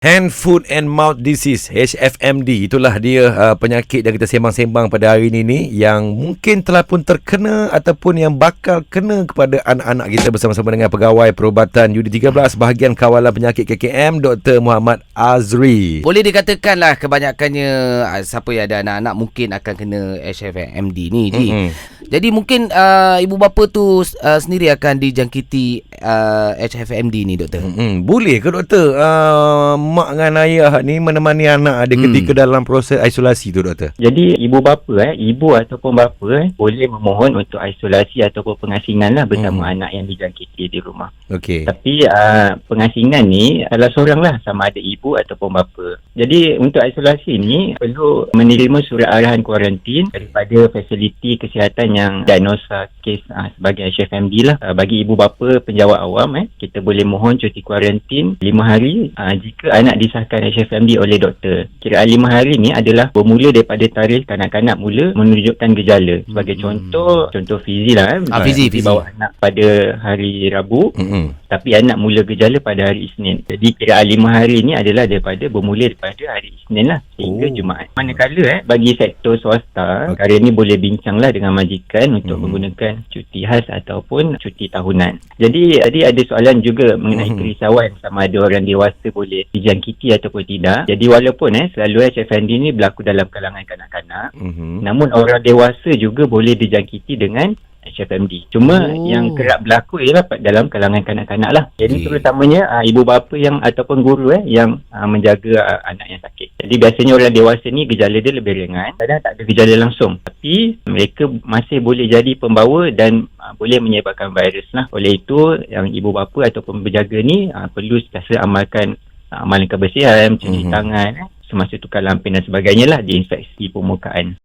Hand, Foot and Mouth Disease HFMD itulah dia uh, penyakit yang kita sembang-sembang pada hari ini ni yang mungkin telah pun terkena ataupun yang bakal kena kepada anak-anak kita bersama-sama dengan pegawai perubatan UD13 bahagian kawalan penyakit KKM Dr. Muhammad Azri. Boleh dikatakanlah kebanyakannya uh, siapa yang ada anak-anak mungkin akan kena HFMD ni Ji. Mm-mm. Jadi mungkin uh, ibu bapa tu uh, sendiri akan dijangkiti uh, HFMD ni doktor. Hmm, boleh ke doktor uh, mak dengan ayah ni menemani anak ada Hmm. ketika dalam proses isolasi tu doktor? Jadi ibu bapa eh, ibu ataupun bapa eh, boleh memohon untuk isolasi ataupun pengasingan lah bersama Hmm. anak yang dijangkiti di rumah. Okey. Tapi uh, pengasingan ni salah seorang lah sama ada ibu ataupun bapa. Jadi untuk isolasi ni perlu menerima surat arahan kuarantin daripada fasiliti kesihatan yang diagnosa kes uh, sebagai HFMD lah. Uh, bagi ibu bapa penjawat awam eh, kita boleh mohon cuti kuarantin 5 hari uh, jika anak disahkan HFMD oleh doktor. Kiraan 5 hari ni adalah bermula daripada tarikh kanak-kanak mula menunjukkan gejala. Sebagai Hmm. contoh, contoh fizi lah. Eh, Ah, fizi, fizi. bawa anak pada hari Rabu Hmm. Tapi anak mula gejala pada hari Isnin. Jadi kiraan lima hari ni adalah daripada bermula daripada hari Isnin lah sehingga Oh. Jumaat. Manakala eh bagi sektor swasta, okay. ni boleh bincanglah dengan majikan untuk Mhm. menggunakan cuti khas ataupun cuti tahunan. Jadi tadi ada soalan juga mengenai Mhm. kerisauan sama ada orang dewasa boleh dijangkiti ataupun tidak. Jadi walaupun eh selalu HFND ni berlaku dalam kalangan kanak-kanak, Hmm. Namun orang dewasa juga boleh dijangkiti dengan HFMD. Cuma Oh. yang kerap berlaku ialah dalam kalangan kanak-kanak lah. Jadi Okey. terutamanya uh, ibu bapa yang ataupun guru eh yang uh, menjaga uh, anak yang sakit. Jadi biasanya orang dewasa ni gejala dia lebih ringan. Kadang tak ada gejala langsung. Tapi mereka masih boleh jadi pembawa dan uh, boleh menyebabkan virus lah. Oleh itu yang ibu bapa ataupun berjaga ni uh, perlu sentiasa amalkan uh, amalan kebersihan, cuci tangan eh, semasa tukar lampin dan sebagainya lah di inspeksi permukaan.